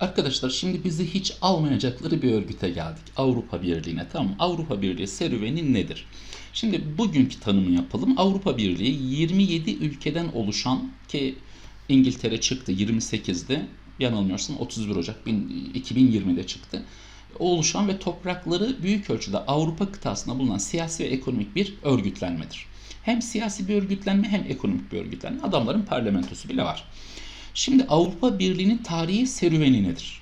Arkadaşlar şimdi bizi hiç almayacakları bir örgüte geldik. Avrupa Birliği'ne. Tamam Avrupa Birliği serüveni nedir? Şimdi bugünkü tanımı yapalım. Avrupa Birliği 27 ülkeden oluşan ki İngiltere çıktı 28'de yanılmıyorsam 31 Ocak 2020'de çıktı. Oluşan ve toprakları büyük ölçüde Avrupa kıtasında bulunan siyasi ve ekonomik bir örgütlenmedir. Hem siyasi bir örgütlenme hem ekonomik bir örgütlenme. Adamların parlamentosu bile var. Şimdi Avrupa Birliği'nin tarihi serüveni nedir?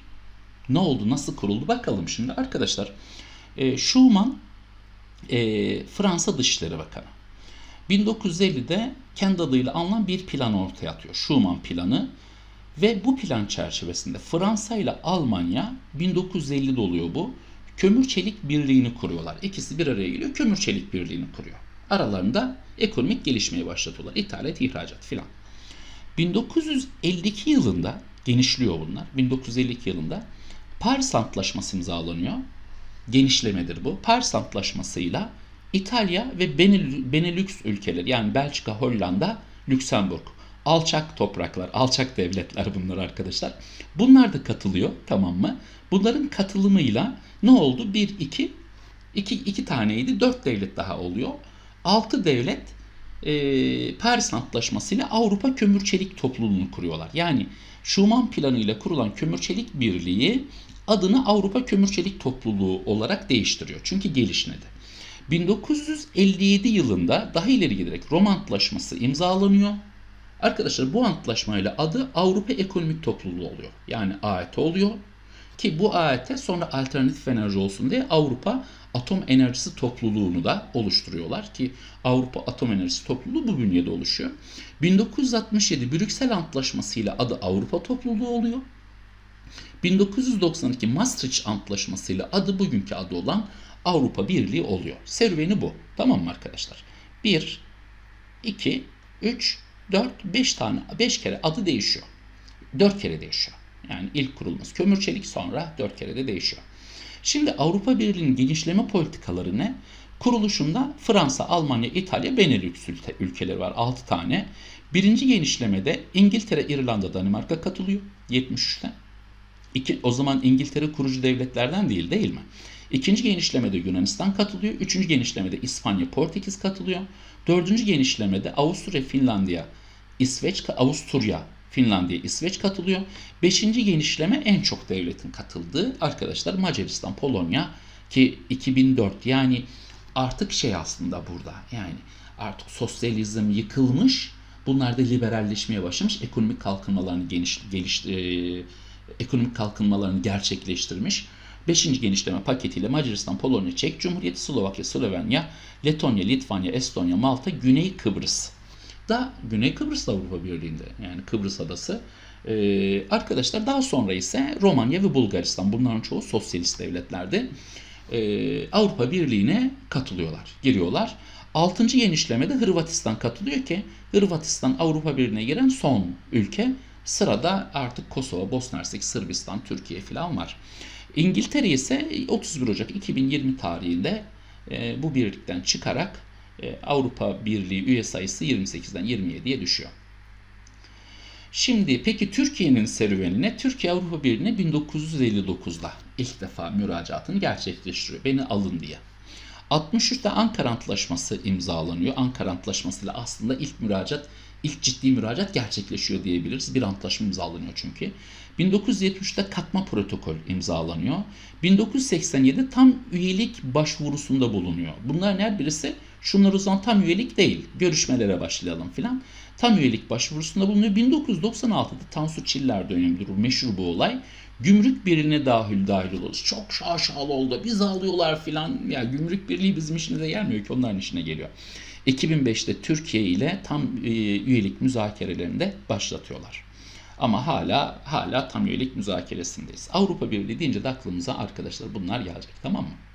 Ne oldu, nasıl kuruldu bakalım şimdi arkadaşlar. E, Schuman e, Fransa Dışişleri Bakanı. 1950'de kendi adıyla anılan bir plan ortaya atıyor. Schuman planı. Ve bu plan çerçevesinde Fransa ile Almanya 1950'de oluyor bu. Kömür çelik birliğini kuruyorlar. İkisi bir araya geliyor. Kömür çelik birliğini kuruyor. Aralarında ekonomik gelişmeye başlatıyorlar. İthalat, ihracat filan. 1952 yılında genişliyor bunlar. 1952 yılında Paris Antlaşması imzalanıyor. Genişlemedir bu. Paris Antlaşması'yla İtalya ve Benelux ülkeleri yani Belçika, Hollanda, Lüksemburg alçak topraklar, alçak devletler bunlar arkadaşlar. Bunlar da katılıyor tamam mı? Bunların katılımıyla ne oldu? 1, 2, 2, 2 taneydi. 4 devlet daha oluyor. 6 devlet e, Paris Antlaşması ile Avrupa Kömür Çelik Topluluğunu kuruyorlar. Yani Schuman Planı ile kurulan Kömür Çelik Birliği adını Avrupa Kömür Çelik Topluluğu olarak değiştiriyor. Çünkü gelişmedi. 1957 yılında daha ileri giderek Roma Antlaşması imzalanıyor. Arkadaşlar bu antlaşmayla adı Avrupa Ekonomik Topluluğu oluyor. Yani AET oluyor. Ki bu AET sonra alternatif enerji olsun diye Avrupa Atom Enerjisi Topluluğunu da oluşturuyorlar ki Avrupa Atom Enerjisi Topluluğu bu bünyede oluşuyor. 1967 Brüksel Antlaşması ile adı Avrupa Topluluğu oluyor. 1992 Maastricht Antlaşması ile adı bugünkü adı olan Avrupa Birliği oluyor. Serüveni bu. Tamam mı arkadaşlar? 1, 2, 3, 4, 5 tane, 5 kere adı değişiyor. 4 kere değişiyor. Yani ilk kurulması kömür çelik sonra 4 kere de değişiyor. Şimdi Avrupa Birliği'nin genişleme politikaları ne? Kuruluşunda Fransa, Almanya, İtalya, Benelux ülkeleri var 6 tane. Birinci genişlemede İngiltere, İrlanda, Danimarka katılıyor 73'te. İki, o zaman İngiltere kurucu devletlerden değil değil mi? İkinci genişlemede Yunanistan katılıyor. Üçüncü genişlemede İspanya, Portekiz katılıyor. Dördüncü genişlemede Avusturya, Finlandiya, İsveç, Avusturya, Finlandiya, İsveç katılıyor. Beşinci genişleme en çok devletin katıldığı arkadaşlar Macaristan, Polonya ki 2004 yani artık şey aslında burada yani artık sosyalizm yıkılmış bunlar da liberalleşmeye başlamış ekonomik kalkınmalarını geniş, geliş, e, ekonomik kalkınmalarını gerçekleştirmiş. Beşinci genişleme paketiyle Macaristan, Polonya, Çek Cumhuriyeti, Slovakya, Slovenya, Letonya, Litvanya, Estonya, Malta, Güney Kıbrıs da Güney Kıbrıs Avrupa Birliği'nde yani Kıbrıs adası. Ee, arkadaşlar daha sonra ise Romanya ve Bulgaristan bunların çoğu sosyalist devletlerdi. Ee, Avrupa Birliği'ne katılıyorlar, giriyorlar. Altıncı genişlemede Hırvatistan katılıyor ki Hırvatistan Avrupa Birliği'ne giren son ülke. Sırada artık Kosova, Bosna Hersek, Sırbistan, Türkiye falan var. İngiltere ise 31 Ocak 2020 tarihinde e, bu birlikten çıkarak Avrupa Birliği üye sayısı 28'den 27'ye düşüyor. Şimdi peki Türkiye'nin serüvenine Türkiye Avrupa Birliği'ne 1959'da ilk defa müracaatını gerçekleştiriyor. Beni alın diye. 63'te Ankara Antlaşması imzalanıyor. Ankara Antlaşması ile aslında ilk müracaat, ilk ciddi müracaat gerçekleşiyor diyebiliriz. Bir antlaşma imzalanıyor çünkü. 1973'te katma protokol imzalanıyor. 1987 tam üyelik başvurusunda bulunuyor. Bunların her birisi şunlar o zaman tam üyelik değil. Görüşmelere başlayalım filan. Tam üyelik başvurusunda bulunuyor. 1996'da Tansu Çiller dönemidir. Meşhur bu olay. Gümrük birliğine dahil dahil oluruz. Çok şaşalı oldu. Biz alıyorlar filan. Ya gümrük birliği bizim işimize gelmiyor ki onların işine geliyor. 2005'te Türkiye ile tam e, üyelik müzakerelerinde başlatıyorlar. Ama hala hala tam üyelik müzakeresindeyiz. Avrupa Birliği deyince de aklımıza arkadaşlar bunlar gelecek tamam mı?